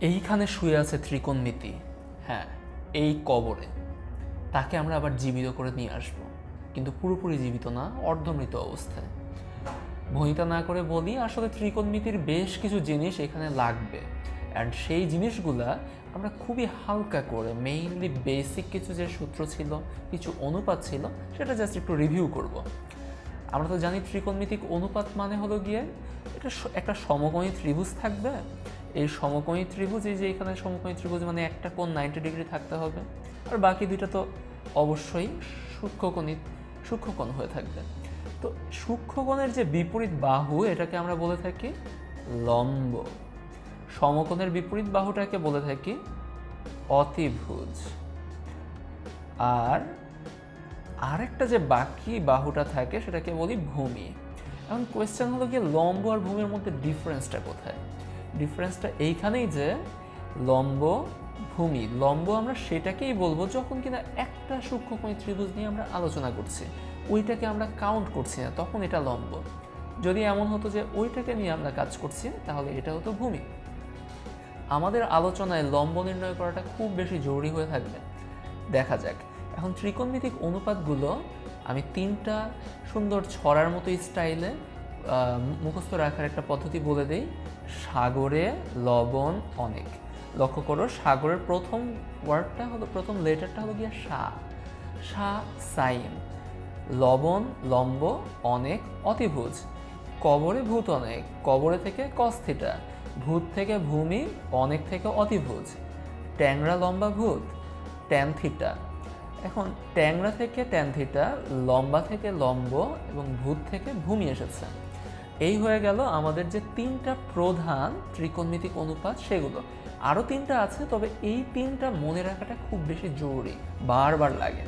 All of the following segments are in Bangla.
এইখানে শুয়ে আছে ত্রিকোণমিতি। হ্যাঁ এই কবরে। তাকে আমরা আবার জীবিত করে নিয়ে আসব। কিন্তু পুরোপুরি জীবিত না, অর্ধমৃত অবস্থায়। ভনিতা না করে বলি, আসলে ত্রিকোণমিতির বেশ কিছু জিনিস এখানে লাগবে। অ্যান্ড সেই জিনিসগুলা আমরা খুবই হালকা করে মেইনলি বেসিক কিছু যে সূত্র ছিল, কিছু অনুপাত ছিল, সেটা জাস্ট একটু রিভিউ করব। আমরা তো জানি ত্রিকোণমিতিক অনুপাত মানে হলো গিয়ে এটা একটা সমকোণী ত্রিভুজ থাকবে এই সমকোণী ত্রিভুজ এই যে এখানে সমকোণী ত্রিভুজ মানে একটা কোণ নাইনটি ডিগ্রি থাকতে হবে। আর বাকি দুইটা তো অবশ্যই সূক্ষ্মকোণী, সূক্ষ্মকোণ হয়ে থাকবে। তো সূক্ষ্মকোণের যে বিপরীত বাহু, এটাকে আমরা বলে থাকি লম্ব। সমকোণের বিপরীত বাহুটাকে বলে থাকি অতিভুজ। আর আরেকটা যে বাকি বাহুটা থাকে, সেটাকে বলি ভূমি। এখন কোয়েশ্চেন হলো কি লম্ব আর ভূমির মধ্যে ডিফারেন্সটা কোথায়? ডিফারেন্সটা এইখানেই যে লম্ব ভূমি, লম্ব আমরা সেটাকেই বলব যখন কিনা একটা সূক্ষ্মকোণী ত্রিভুজ নিয়ে আমরা আলোচনা করছি, ওইটাকে আমরা কাউন্ট করছি না, তখন এটা লম্ব। যদি এমন হতো যে ওইটাকে নিয়ে আমরা কাজ করছি, তাহলে এটা হতো ভূমি। আমাদের আলোচনায় লম্ব নির্ণয় করাটা খুব বেশি জরুরি হয়ে থাকবে। দেখা যাক। এখন ত্রিকোণমিতিক অনুপাতগুলো আমি তিনটা সুন্দর ছড়ার মতো স্টাইলে মুখস্থ রাখার একটা পদ্ধতি বলে দেই, সাগরে লবণ অনেক। লক্ষ্য করো, সাগরের প্রথম ওয়ার্ডটা হলো, প্রথম লেটারটা হলো গিয়ে সা। সা সাইন লবণ, লম্ব, অনেক, অতিভুজ। কবরে ভূত অনেক, কবরে থেকে কস্থিটা ভূত থেকে ভূমি, অনেক থেকে অতিভুজ। ট্যাংরা লম্বা ভূত ট্যানথিটা এখন, ট্যাংরা থেকে ট্যানথিটা লম্বা থেকে লম্ব এবং ভূত থেকে ভূমি এসেছে। এই হয়ে গেল আমাদের যে তিনটা প্রধান ত্রিকোণমিতিক অনুপাত সেগুলো। আরও তিনটা আছে, তবে এই তিনটা মনে রাখাটা খুব বেশি জরুরি, বারবার লাগে।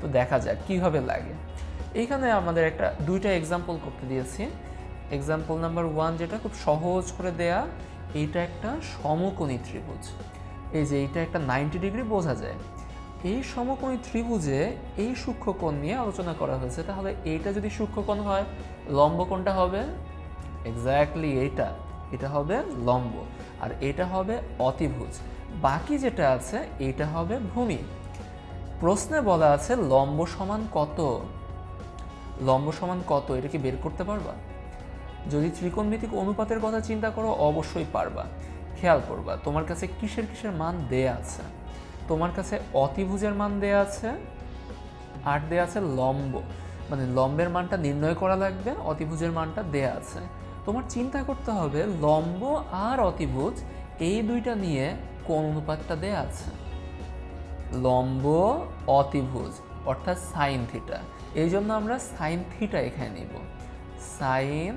তো দেখা যাক কীভাবে লাগে। এইখানে আমাদের একটা, দুইটা এক্সাম্পল করতে দিয়েছি। এক্সাম্পল নাম্বার ওয়ান যেটা খুব সহজ করে দেয়া, এইটা একটা সমকোণী ত্রিভুজ। এই যে এইটা একটা নাইনটি ডিগ্রি বোঝা যায়। এই সমকোণী ত্রিভুজে এই সূক্ষ্মকোণ নিয়ে আলোচনা করা হয়েছে। তাহলে এইটা যদি সূক্ষ্মকোণ হয়, লম্ব কোণটা হবে এক্স্যাক্টলি এইটা। এটা হবে লম্ব। আর এটা হবে অতিভুজ। বাকি যেটা আছে, এইটা হবে ভূমি। প্রশ্নে বলা আছে, লম্ব সমান কত? লম্ব সমান কত? এটা কি বের করতে পারবা? যদি ত্রিকোণমিতিক অনুপাতের কথা চিন্তা করো, অবশ্যই পারবা। খেয়াল করবা, তোমার কাছে কিসের কিসের মান দেয়া আছে? তোমার কাছে অতিভুজের মান দেয়া আছে আর দেয়া আছে লম্ব। মানে লম্বের মানটা নির্ণয় করা লাগবে, অতিভুজের মানটা দেয়া আছে। তোমার চিন্তা করতে হবে, লম্ব আর অতিভুজ এই দুইটা নিয়ে কোন অনুপাতটা দেয়া আছে? লম্ব, অতিভুজ, অর্থাৎ সাইন থিটা। এই জন্য আমরা সাইন থিটা এখানে নিব। সাইন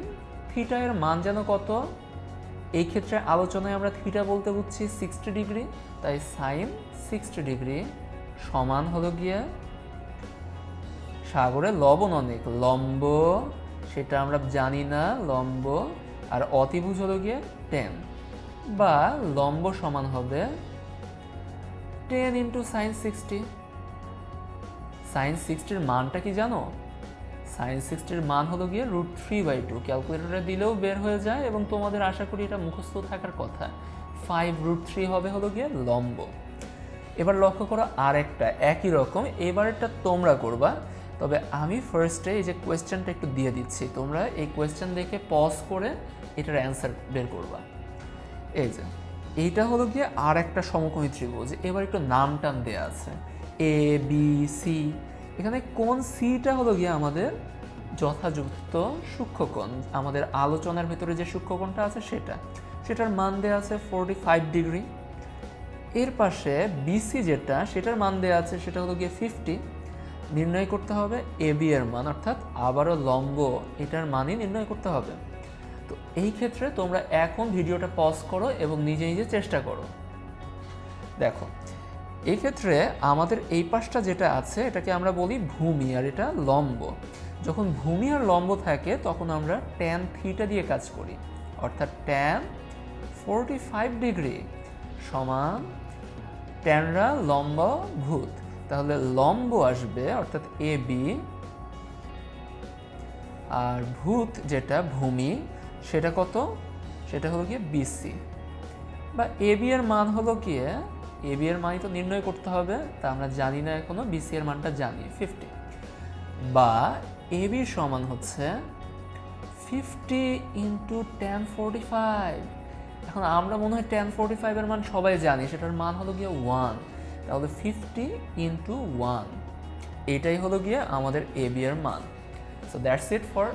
থিটা এর মান যেন কত? এই ক্ষেত্রে আলোচনায় আমরা থিটা বলতে বুঝছি সিক্সটি ডিগ্রি তাই সাইন সিক্সটি ডিগ্রি সমান হলো গিয়ে সাগরে লবণ অনেক, লম্ব, সেটা আমরা জানি না, লম্ব, আর অতিভুজ হলো গিয়ে টেন বা লম্ব সমান হবে ten into sine sixty sine সিক্সটির মানটা কি জানো? সাইন সিক্সটির মান হলো গিয়ে রুট থ্রি বাই টু। ক্যালকুলেটরে দিলেও বের হয়ে যায় এবং তোমাদের আশা করি এটা মুখস্থ থাকার কথা। ফাইভ রুট থ্রি হবে হলো গিয়ে লম্ব। এবার লক্ষ্য করো আরেকটা, একই রকম। এবারেরটা তোমরা করবা। তবে আমি ফার্স্টে এই যে কোয়েশ্চেনটা একটু দিয়ে দিচ্ছি। তোমরা এই কোয়েশ্চেন দেখে পজ করে এটার অ্যান্সার বের করবা। এই যে, এইটা হলো গিয়ে আর একটা সমকোণী ত্রিভুজ। এবার একটু নাম টাম দেওয়া আছে। এ বি সি এখানে কোন সিটা হলো গিয়ে আমাদের যথাযুক্ত সূক্ষ্মকোণ? আমাদের আলোচনার ভিতরে যে সূক্ষ্মকোণটা আছে সেটা। সেটার মান দেওয়া আছে ফোরটি ফাইভ ডিগ্রি এর পাশে বিসি যেটা, সেটার মান দেওয়া আছে, সেটা হলো গিয়ে ফিফটি নির্ণয় করতে হবে এ বি এর মান, অর্থাৎ আবারও লম্ব, এটার মানই নির্ণয় করতে হবে। তো এই ক্ষেত্রে তোমরা এখন ভিডিওটা পজ করো এবং নিজে নিজে চেষ্টা করো। দেখো এই ক্ষেত্রে আমাদের এই পাশটা যেটা আছে, এটাকে আমরা বলি ভূমি, আর এটা লম্ব। যখন ভূমি আর লম্ব থাকে, তখন আমরা ট্যান থিটা দিয়ে কাজ করি। অর্থাৎ ট্যান ফোরটি ফাইভ ডিগ্রি সমান ট্যানরা লম্ব ভূত। তাহলে লম্ব আসবে, অর্থাৎ এ বি আর ভূত যেটা ভূমি, সেটা কত? সেটা হলো গিয়ে বিসি বা এ বি এর মান হলো গিয়ে এ বি এর মানই তো নির্ণয় করতে হবে, তা আমরা জানি না এখনও বিসি এর মানটা জানি ফিফটি বা এ বি সমান হচ্ছে fifty into ten forty five এখন আমরা মনে হয় টেন ফোরটি ফাইভের মান সবাই জানি, সেটার মান হলো গিয়ে ওয়ান তাহলে ফিফটি ইন্টু ওয়ান এটাই হলো গিয়ে আমাদের এ বি এর মান. So that's it for